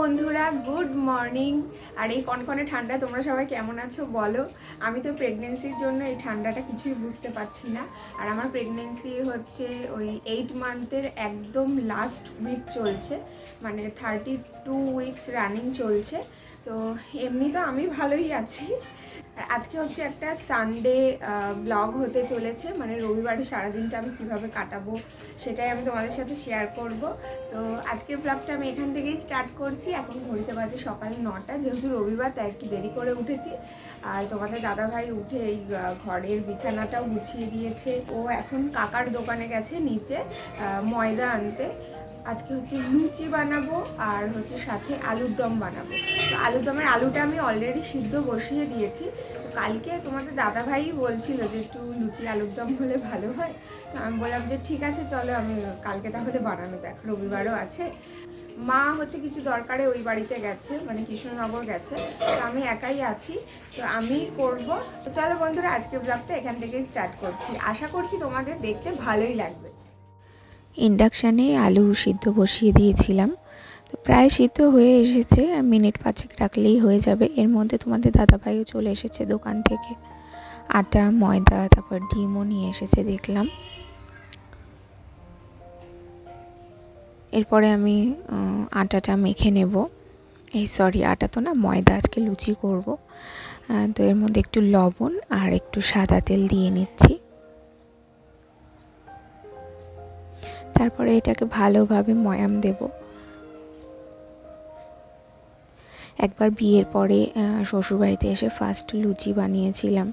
বন্ধুরা good morning আর এই কনকনে ঠান্ডা তোমরা সবাই কেমন আছো বলো? আমি তো প্রেগনেন্সির জন্য এই ঠান্ডাটা কিছুই বুঝতে পারছি না। আর আমার প্রেগনেন্সি হচ্ছে ওই এইট মান্থের একদম লাস্ট উইক চলছে। মানে থার্টি টু উইকস রানিং চলছে। তো এমনি তো আমি ভালোই আছি। আজকে হচ্ছে একটা সানডে ব্লগ হতে চলেছে। মানে রবিবারে সারাদিনটা আমি কীভাবে কাটাবো সেটাই আমি তোমাদের সাথে শেয়ার করব। তো আজকের ব্লগটা আমি এখান থেকেই স্টার্ট করছি। এখন ঘড়িতে বাজে সকাল নটা, যেহেতু রবিবার, তাই একটু দেরি করে উঠেছি। আর তোমাদের দাদাভাই উঠে এই ঘরের বিছানাটাও গুছিয়ে দিয়েছে। ও এখন কাকার দোকানে গেছে নিচে ময়দা আনতে। আজকে হচ্ছে লুচি বানাবো আর হচ্ছে সাথে আলুর দম বানাবো। তো আলুর দমের আলুটা আমি অলরেডি সিদ্ধ বসিয়ে দিয়েছি। তো কালকে তোমাদের দাদা ভাই বলছিল যে একটু লুচি আলুর দম হলে ভালো হয়। তো আমি বললাম যে ঠিক আছে, চলো আমি কালকে তাহলে বানানো যাক, রবিবারও আছে। মা হচ্ছে কিছু দরকারে ওই বাড়িতে গেছে মানে কৃষ্ণনগর গেছে। তো আমি একাই আছি, তো আমি করব। তো চলো বন্ধুরা আজকে ব্লগটা এখান থেকেই স্টার্ট করছি। আশা করছি তোমাদের দেখতে ভালোই লাগবে। ইন্ডাকশানে আলু সিদ্ধ বসিয়ে দিয়েছিলাম। তো প্রায় সিদ্ধ হয়ে এসেছে, মিনিট পাঁচেক রাখলেই হয়ে যাবে। এর মধ্যে তোমাদের দাদাভাইও চলে এসেছে দোকান থেকে। আটা, ময়দা, তারপর ডিমও নিয়ে এসেছে দেখলাম। এরপরে আমি আটাটা মেখে নেব। এই সরি, আটা তো না, ময়দা আজকে লুচি করব। তো এর মধ্যে একটু লবণ আর একটু সাদা তেল দিয়ে নিচ্ছি। তারপরে এটাকে ভালোভাবে ময়াম দেব। একবার বিয়ের পরে শ্বশুরবাড়িতে এসে ফার্স্ট লুচি বানিয়েছিলাম।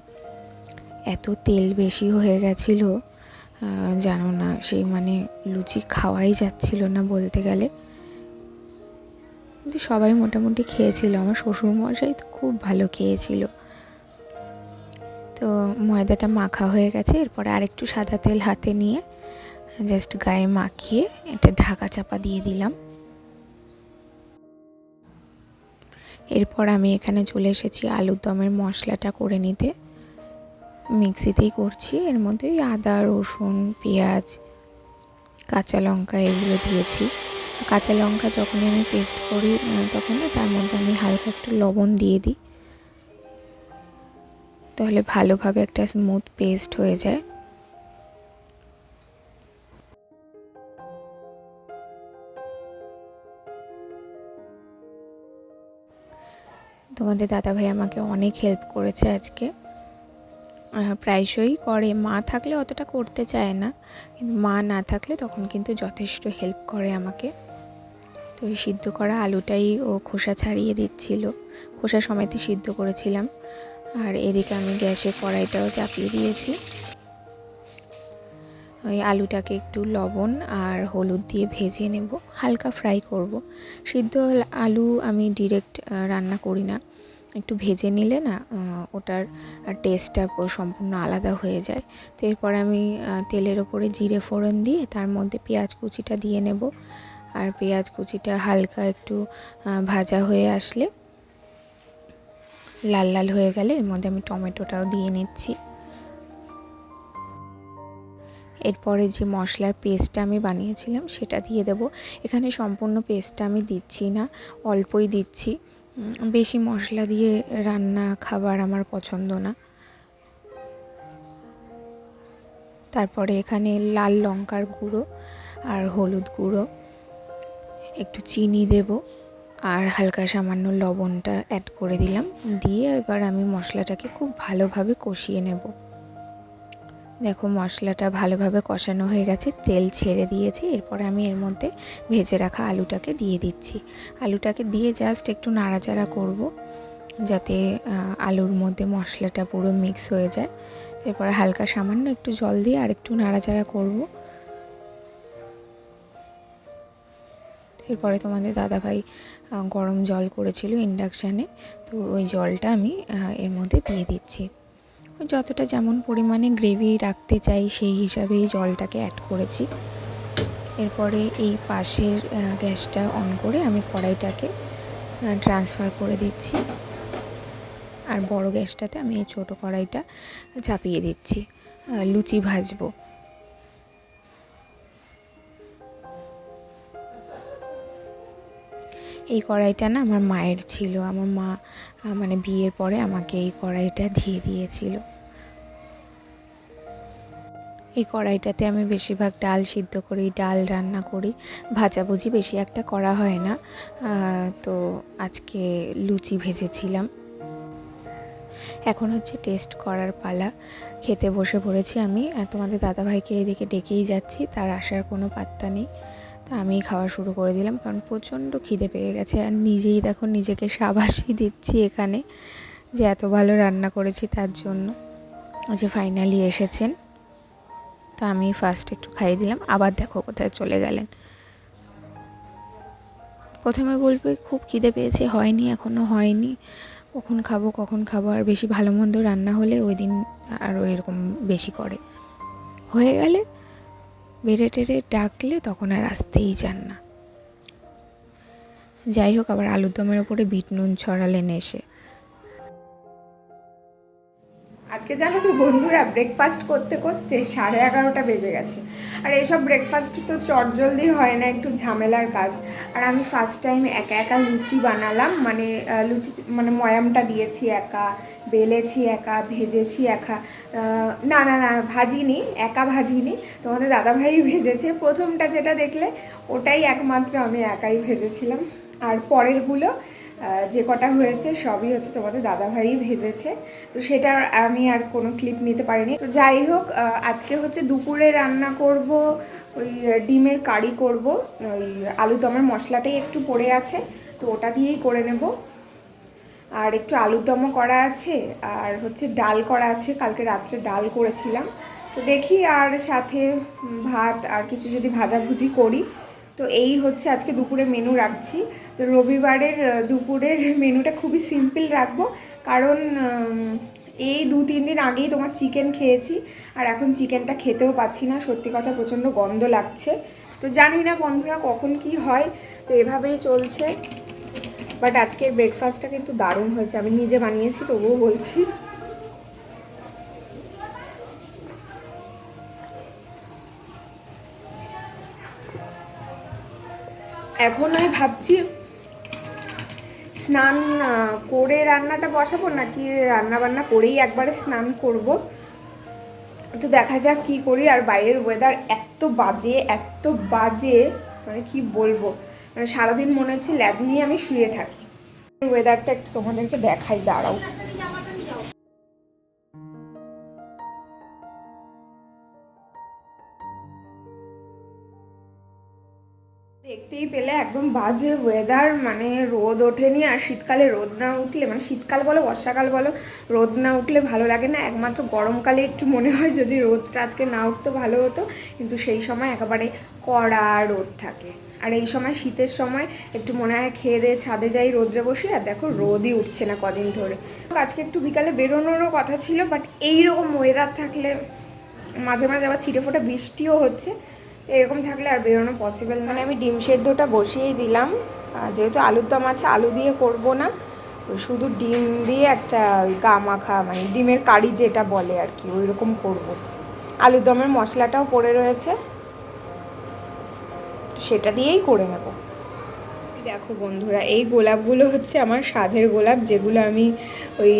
এত তেল বেশি হয়ে গেছিল জানো না, সেই মানে লুচি খাওয়াই যাচ্ছিল না বলতে গেলে। কিন্তু সবাই মোটামুটি খেয়েছিল, আমার শ্বশুরমশাই তো খুব ভালো খেয়েছিল। তো ময়দাটা মাখা হয়ে গেছে, এরপরে আরেকটু সাদা তেল হাতে নিয়ে জাস্ট গায়ে মাখিয়ে এটা ঢাকা চাপা দিয়ে দিলাম। এরপর আমি এখানে চলে এসেছি আলুর দমের মশলাটা করে নিতে। মিক্সিতেই করছি, এর মধ্যে ওই আদা, রসুন, পেঁয়াজ, কাঁচা লঙ্কা এগুলো দিয়েছি। কাঁচা লঙ্কা যখনই আমি পেস্ট করি তখন তার মধ্যে আমি হালকা একটু লবণ দিয়ে দিই। তাহলে ভালোভাবে একটা স্মুথ পেস্ট হয়ে যায়। তোমাদের দাদাভাই আমাকে অনেক হেল্প করেছে আজকে। প্রায়শই করে। মা থাকলে অতটা করতে চায় না। কিন্তু মা না থাকলে তখন কিন্তু যথেষ্ট হেল্প করে আমাকে। তো এই সিদ্ধ করা আলুটাই ও খোসা ছাড়িয়ে দিচ্ছিল। খোসা সময়তে সিদ্ধ করেছিলাম। আর এদিকে আমি গ্যাসে কড়াইটাও চাপিয়ে দিয়েছি। ওই আলুটাকে একটু লবণ আর হলুদ দিয়ে ভেজে নেব, হালকা ফ্রাই করব। সিদ্ধ আলু আমি ডিরেক্ট রান্না করি না। একটু ভেজে নিলে না ওটার টেস্টটা সম্পূর্ণ আলাদা হয়ে যায়। তো এরপর আমি তেলের ওপরে জিরে ফোড়ন দিয়ে তার মধ্যে পেঁয়াজ কুচিটা দিয়ে নেব। আর পেঁয়াজ কুচিটা হালকা একটু ভাজা হয়ে আসলে লাল লাল হয়ে গেলে এর মধ্যে আমি টমেটোটাও দিয়ে নিচ্ছি। এরপরে যে মশলার পেস্টটা আমি বানিয়েছিলাম সেটা দিয়ে দেব। এখানে সম্পূর্ণ পেস্টটা আমি দিচ্ছি না, অল্পই দিচ্ছি। বেশি মশলা দিয়ে রান্না খাবার আমার পছন্দ না। তারপরে এখানে লাল লঙ্কার গুঁড়ো আর হলুদ গুঁড়ো, একটু চিনি দেব আর হালকা সামান্য লবণটা অ্যাড করে দিলাম। দিয়ে এবার আমি মশলাটাকে খুব ভালোভাবে কষিয়ে নেব। দেখো মশলাটা ভালোভাবে কষানো হয়ে গেছে, তেল ছেড়ে দিয়েছি, এরপরে আমি এর মধ্যে ভেজে রাখা আলুটাকে দিয়ে দিচ্ছি। আলুটাকে দিয়ে জাস্ট একটু নাড়াচাড়া করব, যাতে আলুর মধ্যে মশলাটা পুরো মিক্স হয়ে যায়। এরপরে হালকা সামান্য একটু জল দিয়ে আর একটু নাড়াচাড়া করব। এরপরে তোমাদের দাদাভাই গরম জল করেছিল ইন্ডাকশানে, তো ওই জলটা আমি এর মধ্যে দিয়ে দিচ্ছি। যতটা যেমন পরিমাণে গ্রেভি রাখতে চাই, সেই হিসাবেই জলটাকে অ্যাড করেছি। এরপরে এই পাশের গ্যাসটা অন করে আমি কড়াইটাকে ট্রান্সফার করে দিচ্ছি। আর বড় গ্যাসটাতে আমি এই ছোটো কড়াইটা চাপিয়ে দিচ্ছি। লুচি ভাজবো। এই কড়াইটা না আমার মায়ের ছিল। আমার মা মানে বিয়ের পরে আমাকে এই কড়াইটা দিয়ে দিয়েছিল। এই কড়াইটাতে আমি বেশিরভাগ ডাল সিদ্ধ করি, ডাল রান্না করি। ভাজাভুজি বেশি একটা করা হয় না। তো আজকে লুচি ভেজেছিলাম। এখন হচ্ছে টেস্ট করার পালা। খেতে বসে পড়েছি আমি। তোমাদের দাদাভাইকে এদিকে ডেকেই যাচ্ছি, তার আসার কোনো পাত্তা নেই। তো আমি খাওয়া শুরু করে দিলাম কারণ প্রচণ্ড খিদে পেয়ে গেছে আর নিজেই দেখো নিজেকে সাবাসই দিচ্ছি এখানে যে এত ভালো রান্না করেছি তার জন্য। যে ফাইনালি এসেছেন। তো আমি ফার্স্ট একটু খাইয়ে দিলাম, আবার দেখো কোথায় চলে গেলেন। প্রথমে বলবে, খুব খিদে পেয়েছে, হয়নি এখনও হয়নি। কখন খাব কখন খাব? আর বেশি ভালো মন্দ রান্না হলে ওই দিন আরও এরকম বেশি করে। হয়ে গেলে বেড়ে টেরে ডাকলে তখন আর আসতেই চান না। যাই হোক, আবার আলুর দমের ওপরে বিট নুন ছড়ালেন এসে। আজকে জানো তো বন্ধুরা ব্রেকফাস্ট করতে করতে সাড়ে এগারোটা বেজে গেছে। আর এইসব ব্রেকফাস্ট তো চটজলদি হয় না, একটু ঝামেলার কাজ। আর আমি ফার্স্ট টাইম একা একা লুচি বানালাম মানে লুচি মানে ময়ামটা দিয়েছি একা, বেলেছি একা, ভেজেছি একা। না না না, ভাজিনি, একা ভাজিনি। তোমাদের দাদাভাই ভেজেছে। প্রথমটা যেটা দেখলে, ওটাই একমাত্র আমি একাই ভেজেছিলাম। আর পরেরগুলো যে কটা হয়েছে সবই হচ্ছে তোমাদের দাদাভাই ভেজেছে। তো সেটা আমি আর কোনো ক্লিপ নিতে পারিনি। তো যাই হোক আজকে হচ্ছে দুপুরে রান্না করব, ওই ডিমের কারি করব। ওই, আলু দমের মশলাটাই একটু পড়ে আছে, তো ওটা দিয়েই করে নেব। আর একটু আলুর দমও করা আছে, আর হচ্ছে ডাল করা আছে, কালকে রাত্রে ডাল করেছিলাম। তো দেখি আর সাথে ভাত আর কিছু যদি ভাজাভুজি করি। তো এই হচ্ছে আজকে দুপুরে মেনু রাখছি। তো রবিবারের দুপুরের মেনুটা খুবই সিম্পল রাখব। কারণ এই দু তিন দিন আগেই তোমার চিকেন খেয়েছি, আর এখন চিকেনটা খেতেও পাচ্ছি না। সত্যি কথা, প্রচণ্ড গন্ধ লাগছে। তো জানি না বন্ধুরা কখন কি হয়, তো এভাবেই চলছে। বাট আজকের ব্রেকফাস্টটা কিন্তু দারুণ হয়েছে। আমি নিজে বানিয়েছি, তবুও বলছি। এখন আমি ভাবছি স্নান করে রান্নাটা বসাবো নাকি রান্না বান্না করেই একবারে স্নান করব? তো দেখা যাক কি করি। আর বাইরের ওয়েদার এত বাজে এত বাজে মানে কি বলব? মানে সারাদিন মনে হচ্ছে ল্যাব নিয়ে আমি শুয়ে থাকি। ওয়েদারটা একটু তোমাদেরকে দেখাই, দাঁড়াও। একদম বাজে ওয়েদার মানে রোদ ওঠেনি আর শীতকালে রোদ না উঠলে মানে শীতকাল বলো, বর্ষাকাল বলো, রোদ না উঠলে ভালো লাগে না। একমাত্র গরমকালে একটু মনে হয় যদি রোদটা আজকে না উঠতো ভালো হতো, কিন্তু সেই সময় একেবারে কড়া রোদ থাকে। আর এই সময় শীতের সময় একটু মনে হয় খেয়ে দিয়ে ছাদে যাই রোদ্রে বসি, আর দেখো রোদই উঠছে না কদিন ধরে। আজকে একটু বিকালে বেরোনোরও কথা ছিল বাট এইরকম ওয়েদার থাকলে মাঝে মাঝে আবার ছিটে ফোটা বৃষ্টিও হচ্ছে। এরকম থাকলে আর বেরোনো পসিবল মানে আমি ডিম সেদ্ধটা বসিয়েই দিলাম। যেহেতু আলুর দম আছে, আলু দিয়ে করব না। ওই শুধু ডিম দিয়ে একটা ওই গা মাখা মানে ডিমের কারি যেটা বলে আর কি ওই রকম করব। আলুর দমের মশলাটাও পড়ে রয়েছে। সেটা দিয়েই করে নেব। দেখো বন্ধুরা, এই গোলাপগুলো হচ্ছে আমার স্বাদের গোলাপ, যেগুলো আমি ওই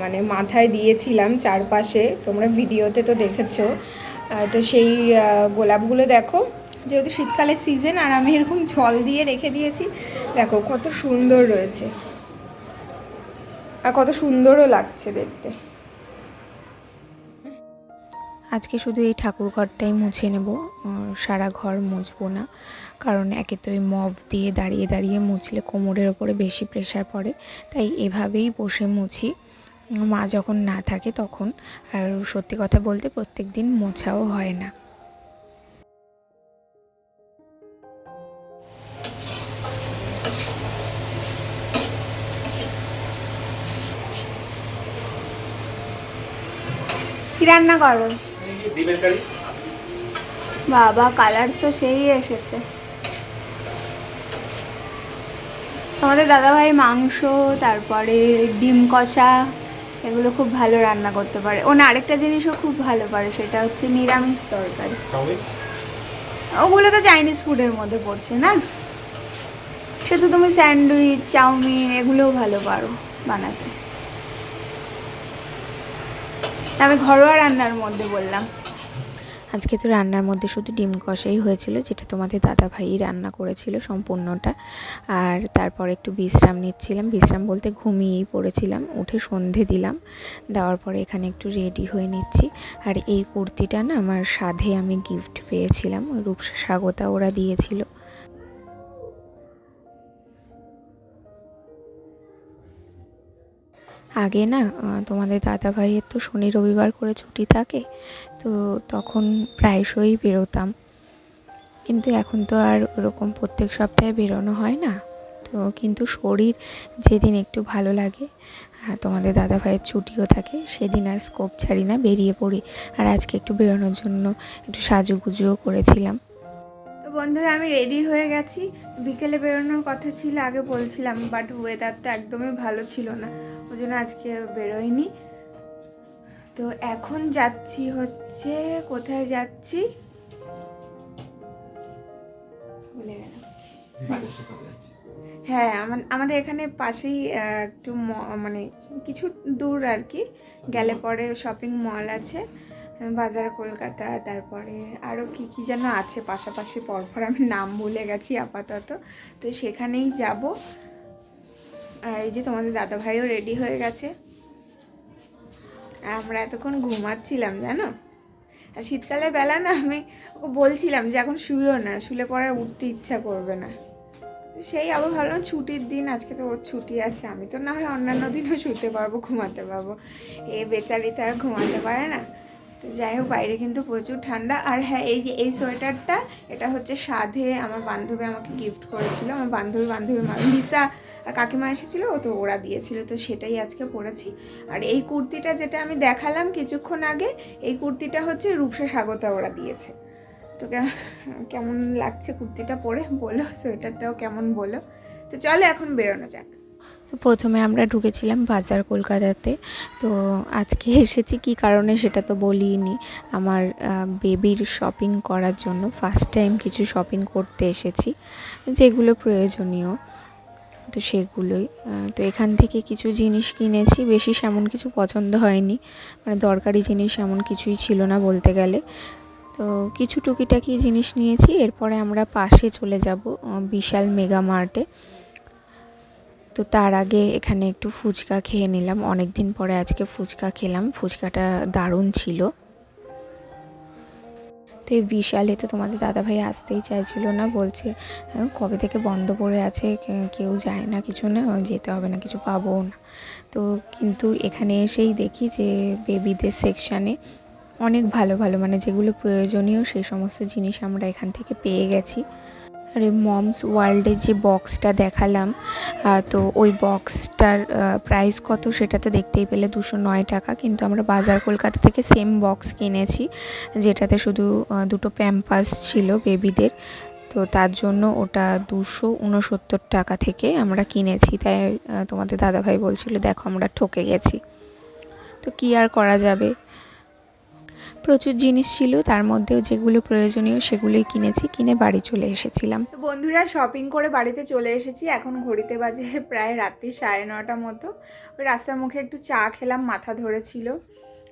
মানে মাথায় দিয়েছিলাম চারপাশে। তোমরা ভিডিওতে তো দেখেছ। তো সেই গোলাপগুলো দেখো। যেহেতু শীতকালের সিজন আর আমি এরকম জল দিয়ে রেখে দিয়েছি, দেখো কত সুন্দর রয়েছে। আর কত সুন্দরও লাগছে দেখতে। আজকে শুধু এই ঠাকুর ঘরটাই মুছে নেব সারা ঘর মুছবো না। কারণ একে তো এই মভ দিয়ে দাঁড়িয়ে দাঁড়িয়ে মুছলে কোমরের ওপরে বেশি প্রেশার পড়ে, তাই এভাবেই বসে মুছি। মা যখন না থাকে তখন আর সত্যি কথা বলতে প্রত্যেক দিন মোছাও হয় না। কি রান্না করো? বাবা কালার তো সেই এসেছে। আমাদের দাদাভাই মাংস তারপরে ডিম কষা এগুলো খুব ভালো রান্না করতে পারে। ও না আরেকটা জিনিসও খুব ভালো পারে সেটা হচ্ছে নিরামিষ তরকারি। ওগুলো তো চাইনিজ ফুডের মধ্যে পড়ছে না? সে তো তুমি স্যান্ডউইচ চাউমিন এগুলোও ভালো পারো বানাতে। আমি ঘরোয়া রান্নার মধ্যে বললাম। আজকে তো রান্নার মধ্যে শুধু ডিম কষাই হয়েছিল, যেটা তোমাদের দাদা ভাই রান্না করেছিল সম্পূর্ণটা। আর তারপর একটু বিশ্রাম নিচ্ছিলাম। বিশ্রাম বলতে ঘুমিয়েই পড়েছিলাম, উঠে সন্ধে দিলাম। দেওয়ার পরে এখানে একটু রেডি হয়ে নিচ্ছি। আর এই কুর্তিটা না আমার সাধে আমি গিফট পেয়েছিলাম, রূপসা স্বাগতা ওরা দিয়েছিল। আগে না তোমাদের দাদা ভাইয়ের তো শনি রবিবার করে ছুটি থাকে, তো তখন প্রায়শই বেরোতাম। কিন্তু এখন তো আর ওরকম প্রত্যেক সপ্তাহে বেরোনো হয় না। তো কিন্তু শরীর যেদিন একটু ভালো লাগে তোমাদের দাদা ভাইয়ের ছুটিও থাকে, সেদিন আর স্কোপ ছাড়ি না, বেরিয়ে পড়ি। আর আজকে একটু বেরোনোর জন্য একটু সাজুগুজুও করেছিলাম। বন্ধুরা, আমি রেডি হয়ে গেছি। বিকেলে বেরোনোর কথা ছিল, আগে বলছিলাম বাট ওয়েদারটা একদমই ভালো ছিল না। ওই জন্য আজকে বেরোয়নি। তো এখন যাচ্ছি হচ্ছে, কোথায় যাচ্ছি? ভুলে হ্যাঁ আমা- আমাদের এখানে পাশেই একটু মানে কিছু দূর আর কি। গেলে পরে শপিং মল আছে। বাজার কলকাতা, তারপরে আরও কি কি যেন আছে পাশাপাশি, পরপর আমি নাম ভুলে গেছি আপাতত। তো সেখানেই যাব। এই যে তোমাদের দাদা ভাইও রেডি হয়ে গেছে। আমরা এতক্ষণ ঘুমাচ্ছিলাম, জানো? আর শীতকালে বেলা না, আমি ওকে বলছিলাম যে এখন শুয়েও না, শুলে পরে উঠতে ইচ্ছা করবে না। সেই আবার ভাবলাম ছুটির দিন, আজকে তো ওর ছুটি আছে, আমি তো না হয় অন্যান্য দিনও শুতে পারব, ঘুমাতে পারব। এ বেচারি তো আর ঘুমাতে পারে না। তো যাই হোক, বাইরে কিন্তু প্রচুর ঠান্ডা। আর হ্যাঁ এই যে এই সোয়েটারটা, এটা হচ্ছে সাধে, আমার বান্ধবী আমাকে গিফট করেছিল। আমার বান্ধবী বান্ধবী লিসা আর কাকিমা এসেছিল ও তো ওরা দিয়েছিল, তো সেটাই আজকে পরেছি আর এই কুর্তিটা যেটা আমি দেখালাম কিছুক্ষণ আগে, এই কুর্তিটা হচ্ছে রূপসা স্বাগতা ওরা দিয়েছে। তো কেমন লাগছে কুর্তিটা পরে? বলো, সোয়েটারটাও কেমন বলো? তো চলো এখন বেরোনো যাক। তো প্রথমে আমরা ঢুকেছিলাম বাজার কলকাতাতে। তো আজকে এসেছি কি কারণে সেটা তো বলিনি। আমার বেবির শপিং করার জন্য ফার্স্ট টাইম কিছু শপিং করতে এসেছি, যেগুলো প্রয়োজনীয়। তো সেগুলোই তো এখান থেকে কিছু জিনিস কিনেছি, বেশি সেমন কিছু পছন্দ হয়নি। মানে দরকারি জিনিস এমন কিছুই ছিল না বলতে গেলে। তো কিছু টুকিটাকি জিনিস নিয়েছি, এরপরে আমরা পাশে চলে যাব বিশাল মেগা মার্টে। তো তার আগে এখানে একটু ফুচকা খেয়ে নিলাম। অনেক দিন পরে আজকে ফুচকা খেলাম। ফুচকাটা দারুণ ছিল। তো এই বিশালে তো তোমাদের দাদাভাই আসতেই চাইছিল না বলছে "হ্যাঁ, কবে থেকে বন্ধ পড়ে আছে? কেউ যায় না কিছু না যেতে হবে না কিছু পাবো না। তো কিন্তু এখানে এসেই দেখি যে বেবিদের সেকশানে অনেক ভালো ভালো মানে যেগুলো প্রয়োজনীয় সেই সমস্ত জিনিস আমরা এখান থেকে পেয়ে গেছি। মমস ওয়ার্ল্ডের যে বক্সটা দেখালাম তো ওই বক্সটার প্রাইস কত সেটা তো দেখতেই পেলে দুশো নয় টাকা, কিন্তু আমরা বাজার কলকাতা থেকে সেম বক্স কিনেছি, যেটাতে শুধু দুটো প্যাম্পাস ছিল বেবিদের তো তার জন্য ওটা দুশো উনসত্তর টাকা থেকে আমরা কিনেছি। তাই তোমাদের দাদাভাই বলছিল, দেখো আমরা ঠকে গেছি। তো কী আর করা যাবে? প্রচুর জিনিস ছিল, তার মধ্যেও যেগুলো প্রয়োজনীয় সেগুলোই কিনেছি, কিনে বাড়ি চলে এসেছিলাম। বন্ধুরা শপিং করে বাড়িতে চলে এসেছি, এখন ঘড়িতে বাজে প্রায় রাত্রি সাড়ে নটা মতো। ওই রাস্তার মুখে একটু চা খেলাম, মাথা ধরেছিল।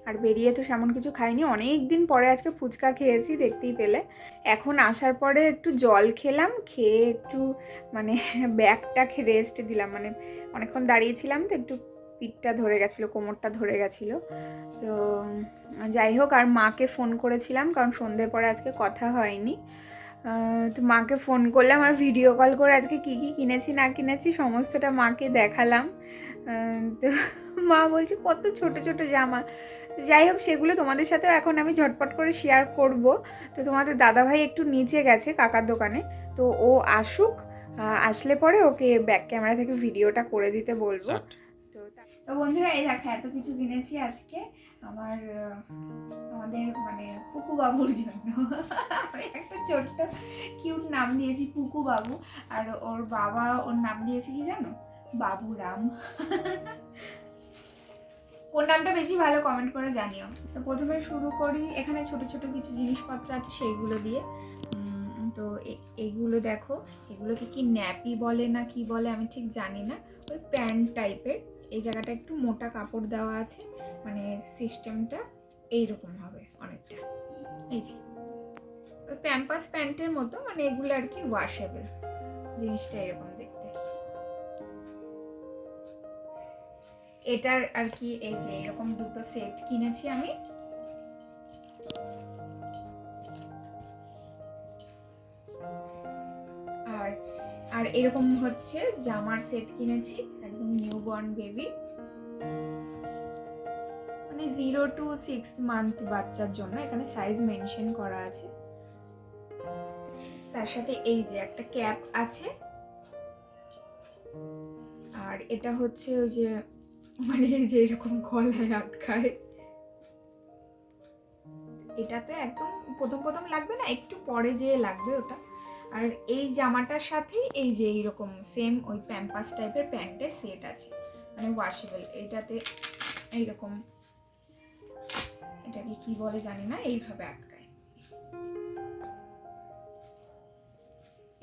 আর বেরিয়ে তো সেমন কিছু খাইনি অনেক দিন পরে আজকে ফুচকা খেয়েছি, দেখতেই পেলে। এখন আসার পরে একটু জল খেলাম, খেয়ে একটু মানে ব্যাগটাকে রেস্ট দিলাম। মানে অনেকক্ষণ দাঁড়িয়েছিলাম তো, একটু পিঠটা ধরে গেছিল, কোমরটা ধরে গেছিল। তো, যাই হোক, আর মাকে ফোন করেছিলাম, কারণ সন্ধ্যে পরে আজকে কথা হয়নি। তো মাকে ফোন করলাম আর ভিডিও কল করে আজকে কি কি কিনেছি, না কিনেছি, সমস্তটা মাকে দেখালাম। তো মা বলছে, কত ছোট ছোট জামা। যাই হোক, সেগুলো তোমাদের সাথেও এখন আমি ঝটপট করে শেয়ার করব। তো তোমাদের দাদাভাই একটু নিচে গেছে কাকার দোকানে। তো ও আসুক আসলে পরে ওকে ব্যাক ক্যামেরা থেকে ভিডিওটা করে দিতে বলব। তো বন্ধুরা, এই দেখো, এত কিছু কিনেছি আজকে আমার আমাদের মানে পুকু বাবুর জন্য একটা ছোট্ট কিউট নাম দিয়েছি পুকু বাবু আর ওর বাবা ওর নাম দিয়েছে কি জানো? বাবুরাম। কোন নামটা বেশি ভালো কমেন্ট করে জানিও। তো প্রথমে শুরু করি, এখানে ছোট ছোট কিছু জিনিসপত্র আছে সেইগুলো দিয়ে। তো এগুলো দেখো, এগুলোকে কি ন্যাপি বলে না কি বলে আমি ঠিক জানি না, ওই প্যান্ট টাইপের। এই জায়গাটা একটু মোটা কাপড় দেওয়া আছে মানে সিস্টেমটা এইরকম হবে অনেকটা। এই যে প্যাম্পাস প্যান্টের মতো মানে এগুলো আর কি ওয়াশেবল জিনিসটা এরকম দেখতে। এটার আর কি এই যে এরকম দুটো সেট কিনেছি আমি। আর এরকম হচ্ছে জামার সেট কিনেছি, একদম নিউ বর্ন বেবি মানে জিরো টু সিক্স মান্থ বাচ্চার জন্য এখানে সাইজ মেনশন করা আছে। তার সাথে এই যে একটা ক্যাপ আছে। আর এটা হচ্ছে ওই যে মানে যে এরকম গলায় আটকায়। এটা তো একদম প্রথম প্রথম লাগবে না, একটু পরে যেয়ে লাগবে ওটা। আর এই জামাটার সাথেই এই যে এইরকম সেম ওই প্যাম্পাস টাইপের প্যান্টের সেট আছে। মানে ওয়াশেবল এইটাতে এইরকম এটাকে কি বলে জানি না, এইভাবে আটকায়।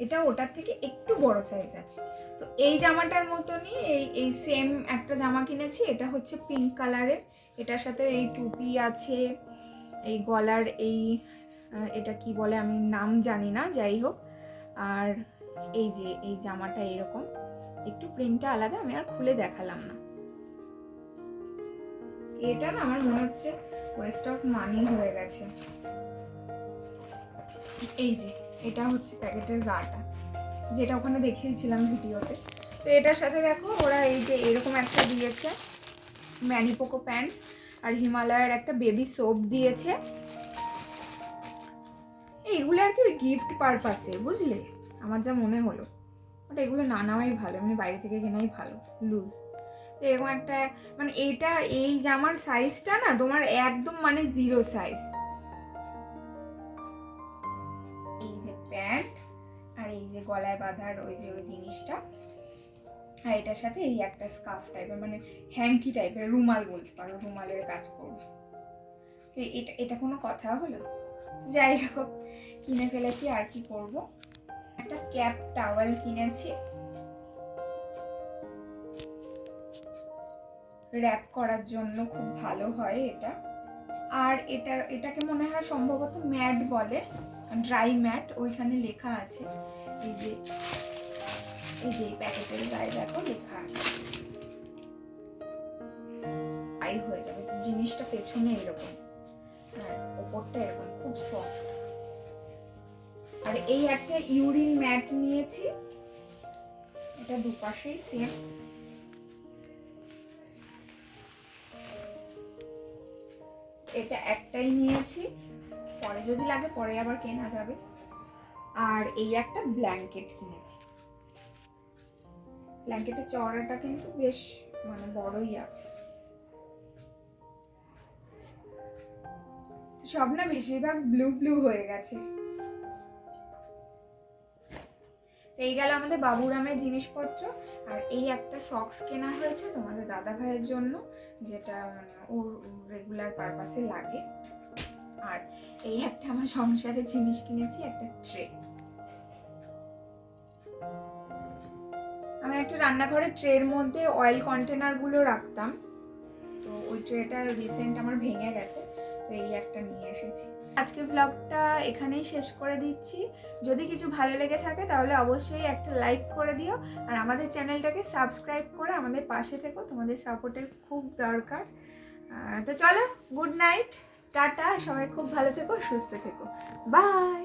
এটা ওটার থেকে একটু বড় সাইজ আছে। তো এই জামাটার মতনই এই এই সেম একটা জামা কিনেছি, এটা হচ্ছে পিঙ্ক কালারের এটার সাথে এই টুপি আছে, এই গলার এই এটা কি বলে আমি নাম জানি না, যাই হোক। আর এই যে, এই জামাটা এরকম। একটু প্রিন্টটা আলাদা, আমি আর খুলে দেখালাম না। এটা না আমার মনে হচ্ছে ওয়েস্ট অফ মানি হয়ে গেছে। এই যে, এটা হচ্ছে প্যাকেটের গাটা। যেটা ওখানে দেখিয়েছিলাম ভিডিওতে। তো এটার সাথে দেখো, ওরা এই যে এরকম একটা দিয়েছে ম্যানিপোকো প্যান্টস আর হিমালয়ের একটা বেবি সোপ দিয়েছে। এইগুলো আর কি গিফট পারপাসে বুঝলে? আমার যা মনে হলো। বাট এগুলো না নেওয়াই ভালো, এমনি বাইরে থেকে কেনাই ভালো লুজ তো এরকম একটা মানে এইটা, এই জামার সাইজটা না তোমার একদম মানে জিরো সাইজ এই যে প্যান্ট আর এই যে গলায় বাঁধার ওই যে ওই জিনিসটা। আর এটার সাথে এই একটা স্কার্ফ টাইপের মানে হ্যাঙ্কি টাইপের রুমাল বলতে পারো, রুমালের কাজ করবে। তো এটা এটা কোনো কথা হলো? যাই হোক, কিনে ফেলেছি, আর কি করব? একটা ক্যাপ টাওয়াল কিনেছি। র্যাপ করার জন্য খুব ভালো হয় এটা। আর এটা, এটাকে মনে হয় সম্ভবত ম্যাট বলে, ড্রাই ম্যাট, ওইখানে লেখা আছে। এই যে এই যে প্যাকেটের গায়ে দেখো লেখা আছে। হয়ে যাবে, জিনিসটা পেছনে এরকম। আর ওপরটা এরকম, খুব সফট আর এই একটা ইউরিন ম্যাট নিয়েছি। এটা দুপাশেই সেম এটা একটাই নিয়েছি। পরে যদি লাগে পরে আবার কেনা যাবে। আর এই একটা ব্ল্যাঙ্কেট কিনেছি। ব্ল্যাঙ্কেটের চওড়াটা কিন্তু বেশ মানে বড়ই আছে। সব না বেশিরভাগ ব্লু ব্লু হয়ে গেছে। এই গেল আমাদের বাবুরামের জিনিসপত্র আর এই একটা সক্স কেনা হয়েছে তোমাদের দাদা ভাইয়ের জন্য, যেটা মানে ওর রেগুলার পারপাসে লাগে। আর এই একটা আমার সংসারের জিনিস কিনেছি, একটা ট্রে আমি একটা রান্নাঘরের ট্রের মধ্যে অয়েল কন্টেনারগুলো রাখতাম। তো ওই ট্রেটা রিসেন্ট আমার ভেঙে গেছে, তো এই একটা নিয়ে এসেছি। আজকে ব্লগটা এখানেই শেষ করে দিচ্ছি। যদি কিছু ভালো লেগে থাকে তাহলে অবশ্যই একটা লাইক করে দিও। আর আমাদের চ্যানেলটাকে সাবস্ক্রাইব করে আমাদের পাশে থেকো, তোমাদের সাপোর্টের খুব দরকার। তো চলো গুড নাইট টাটা, সবাই খুব ভালো থেকো, সুস্থ থেকো। বাই